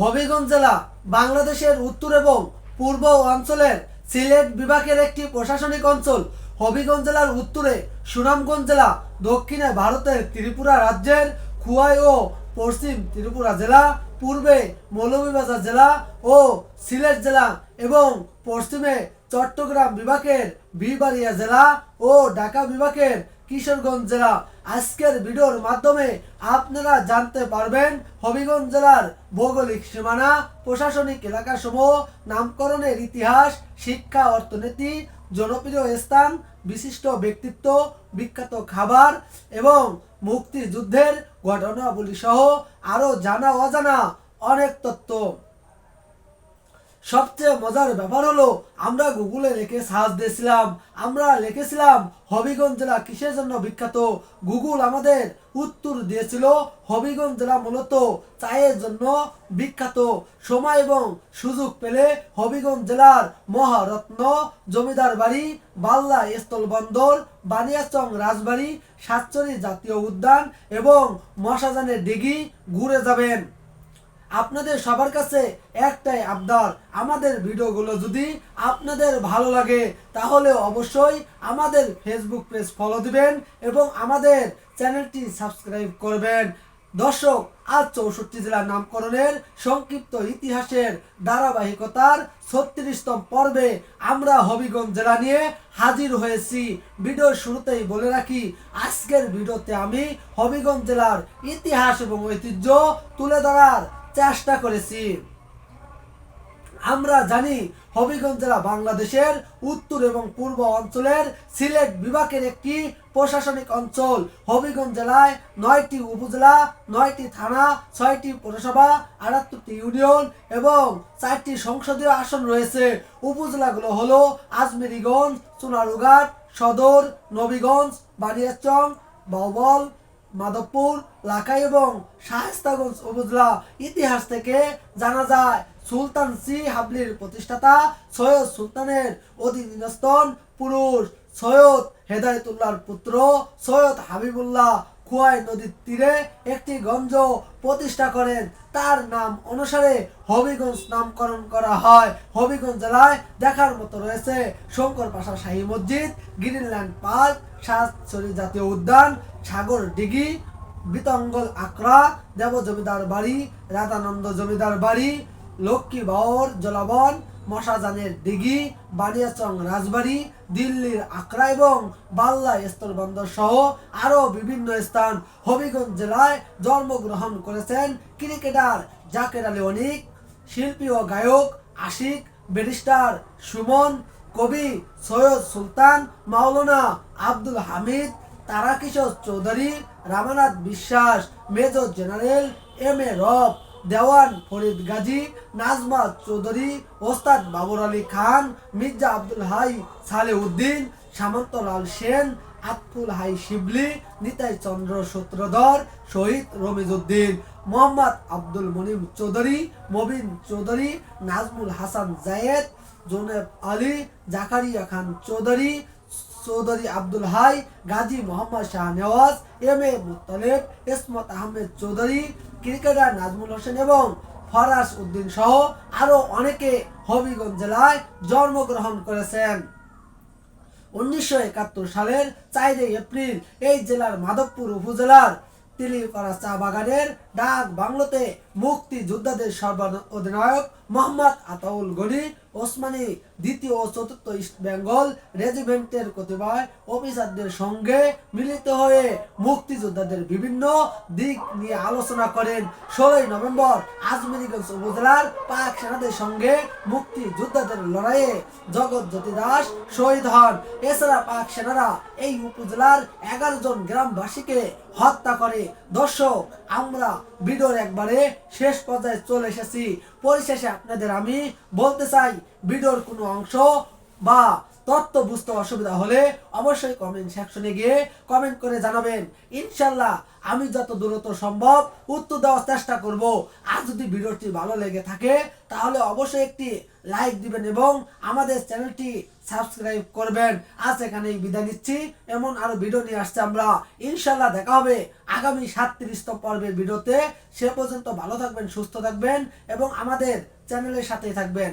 হবিগঞ্জ জেলা বাংলাদেশের উত্তর এবং পূর্ব অঞ্চলের সিলেট বিভাগের একটি প্রশাসনিক অঞ্চল। হবিগঞ্জ জেলার উত্তরে সুনামগঞ্জ জেলা, দক্ষিণে ভারতের ত্রিপুরা রাজ্যের খুয়াই ও পশ্চিম ত্রিপুরা জেলা, পূর্বে মৌলভীবাজার জেলা ও সিলেট জেলা এবং পশ্চিমে চট্টগ্রাম বিভাগের বিবাড়িয়া জেলা ও ঢাকা বিভাগের কিশোরগঞ্জ জেলা। আজকের ভিডিওর মাধ্যমে আপনারা জানতে পারবেন, হবিগঞ্জ জেলার ভৌগোলিক সীমানা, প্রশাসনিক এলাকাসমূহ, নামকরণের ইতিহাস, শিক্ষা, অর্থনীতি, জনপ্রিয় স্থান, বিশিষ্ট ব্যক্তিত্ব, বিখ্যাত খাবার এবং মুক্তিযুদ্ধের ঘটনাবলী সহ আরও জানা অজানা অনেক তথ্য। সবচেয়ে মজার ব্যাপার হলো, আমরা গুগলে লিখে সার্চ দিয়েছিলাম, আমরা লিখেছিলাম হবিগঞ্জ জেলা কিসের জন্য বিখ্যাত? গুগল আমাদের উত্তর দিয়েছিল, হবিগঞ্জ জেলা মূলত চায়ের জন্য বিখ্যাত। সময় এবং সুযোগ পেলে হবিগঞ্জ জেলার মহারত্ন, জমিদার বাড়ি বাল্লা স্থল বন্দর বানিয়াচং রাজবাড়ি সাতচরি জাতীয় উদ্যান এবং মশাজানের দিঘি ঘুরে যাবেন। আপনাদের সবার কাছে একটাই আবদার, আমাদের ভিডিওগুলো যদি আপনাদের ভালো লাগে, তাহলে অবশ্যই আমাদের ফেসবুক পেজ ফলো দিবেন এবং আমাদের চ্যানেলটি সাবস্ক্রাইব করবেন। দর্শক, আজ চৌষট্টি জেলার নামকরণের সংক্ষিপ্ত ইতিহাসের ধারাবাহিকতার ছত্রিশতম পর্বে আমরা হবিগঞ্জ জেলা নিয়ে হাজির হয়েছি। ভিডিওর শুরুতেই বলে রাখি, আজকের ভিডিওতে আমি হবিগঞ্জ জেলার ইতিহাস এবং ঐতিহ্য তুলে ধরার চেষ্টা করেছি। আমরা জানি হবিগঞ্জ জেলা বাংলাদেশের উত্তর এবং পূর্ব অঞ্চলের সিলেট বিভাগের একটি প্রশাসনিক অঞ্চল। হবিগঞ্জ জেলায় নয়টি উপজেলা, নয়টি থানা, ছয়টি পৌরসভা, আটাত্তরটি ইউনিয়ন এবং চারটি সংসদীয় আসন রয়েছে। উপজেলাগুলো হলো আজমেরিগঞ্জ, চুনারুঘাট, সদর, নবীগঞ্জ, বানিয়াচং, বাউবল মাধবপুর লাখাই এবং শাহেস্তাগঞ্জ উপজেলা ইতিহাস থেকে জানা যায়, সুলতান সি হাবলির প্রতিষ্ঠাতা সৈয়দ সুলতানের অধীনস্থন পুরুষ সৈয়দ হেদায়তুল্লাহর পুত্র সৈয়দ হাবিবুল্লাহ খুয়াই নদীর তীরে একটি গঞ্জ প্রতিষ্ঠা করেন। তার নাম অনুসারে হবিগঞ্জ নামকরণ করা হয়। হবিগঞ্জ জেলায় দেখার মতো রয়েছে শঙ্কর পাশা শাহী মসজিদ, গ্রিনল্যান্ড পার্ক, সাতছড়ি জাতীয় উদ্যান, সাগর ডিগি, বিতঙ্গল আকরা দেব জমিদার বাড়ি, রাধানন্দ জমিদার বাড়ি, লক্ষ্মী বাওর জলাবন মশাজানের দিঘি বানিয়াচং রাজবাড়ি, দিল্লির আকরা এবং বাল্লা স্থলবন্দর সহ আরও বিভিন্ন স্থান হবিগঞ্জ জেলায় জন্মগ্রহণ করেছেন ক্রিকেটার জাকের আলী অনিক, শিল্পী ও গায়ক আশিক, ব্যারিস্টার সুমন, কবি সৈয়দ সুলতান, মাওলানা আব্দুল হামিদ, তারাকিশোর চৌধুরী, রামানাথ বিশ্বাস, মেজর জেনারেল এম এ রব। দেওয়ান, ফরিদ গাজী, নাজমা চৌধুরী, ওস্তাদ বাবর আলী খান, মির্জা আব্দুল হাই সালে Salehuddin Samantalal Sen, Atful Hai Shibli, Nitai Chandra Sutradhar, Shahid Ramizuddin, Mohammad Abdul Monim Chowdhury, Mobin Chowdhury, Nazmul Hasan Zayed, Joneb Ali, Zakaria Khan Chowdhury Chowdhury Abdul Hai, Gazi Mohammad Shah Newaz, M A Mutaleb, Ismat Ahmed Chowdhury cricketer Nazmul Hossain এবং ফরাস উদ্দিন সহ আরও অনেকে হবিগঞ্জ জেলায় জন্মগ্রহণ করেছেন। উনিশশো একাত্তর সালের চারই এপ্রিল এই জেলার মাধবপুর উপজেলার তিলিপাড়া চা বাগানের ডাক বাংলোতে মুক্তিযোদ্ধাদের সর্বাধিনায়ক মোহাম্মদ আতাউল গনি ওসমানী দ্বিতীয় ও চতুর্থ ইস্ট বেঙ্গল রেজিমেন্টের কতিপয় অফিসারদের সঙ্গে মিলিত হয়ে মুক্তিযোদ্ধাদের বিভিন্ন দিক নিয়ে আলোচনা করেন। ষোলোই নভেম্বর আজমেরিগঞ্জ উপজেলার পাক সেনাদের সঙ্গে মুক্তিযোদ্ধাদের লড়াইয়ে জগৎ জ্যোতি দাস শহীদ হন। এছাড়া পাক সেনারা এই উপজেলার এগারো জন গ্রামবাসীকে হত্যা করে। দর্শক, আমরা ভিডিওর একবারে শেষ পর্যায়ে চলে এসেছি। পরিশেষে আপনাদের আমি বলতে চাই ভিডিওর কোনো অংশ বা তথ্য বুঝতে অসুবিধা হলে অবশ্যই কমেন্ট সেকশনে গিয়ে কমেন্ট করে জানাবেন। ইনশাল্লাহ আমি যত দ্রুত সম্ভব উত্তর দেওয়ার চেষ্টা করব। আর যদি ভিডিওটি ভালো লেগে থাকে, তাহলে অবশ্যই একটি লাইক দিবেন এবং আমাদের চ্যানেলটি সাবস্ক্রাইব করবেন। আজ এখানেই বিদায় নিচ্ছি। এমন আরও ভিডিও নিয়ে আসছে আমরা। ইনশাল্লাহ দেখা হবে আগামী সাতত্রিশতম পর্বের ভিডিওতে সে পর্যন্ত ভালো থাকবেন, সুস্থ থাকবেন এবং আমাদের চ্যানেলের সাথেই থাকবেন।